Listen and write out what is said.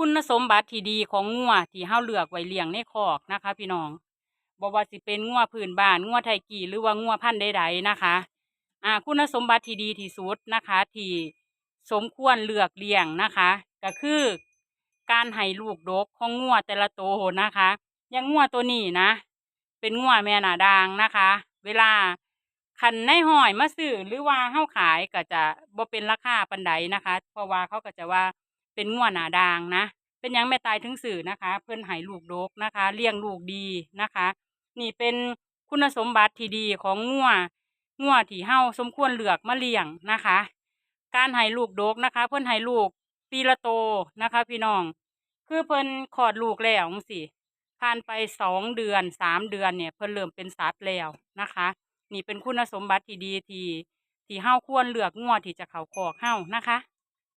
คุณสมบัติที่ดีของงัวที่เฮาเลือกไว้เลี้ยงในคอกนะคะ พี่น้องบ่ว่าสิเป็นงัวพื้นบ้านงัวไทยกี่หรือว่างัวพันธุ์ใดๆนะคะ อ่า คุณสมบัติที่ดีที่สุดนะคะ ที่สมควรเลือกเลี้ยงนะคะ ก็คือการให้ลูกดกของงัวแต่ละตัวนะคะอย่างงัวตัวนี้นะ เป็นงัวแม่หนาดางนะคะ เวลาคันในหอยมาซื้อหรือว่าเฮาขายก็จะบ่เป็นราคาปันใดนะคะ เพราะว่าเขาก็จะว่า เป็นงัวหนาดางนะ เป็นยังแม่ตายถึงสื่อนะคะ เพื่อนให้ลูกดกนะคะ เลี้ยงลูกดีนะคะ นี่เป็นคุณสมบัติที่ดีของงัวงัวที่เฮาสมควรเหลือกมาเลี้ยงนะคะ การให้ลูกดกนะคะ เพื่อนให้ลูกปีละโตนะคะ พี่น้อง คือเพิ่นคลอดลูกแล้วจังซี่ผ่านไปสองเดือนสามเดือนเนี่ย เพิ่นเริ่มเป็นสัตว์แล้วนะคะ นี่เป็นคุณสมบัติที่ดีที่ที่เฮาควรเลือกงัวที่จะเขาคอกเฮานะคะ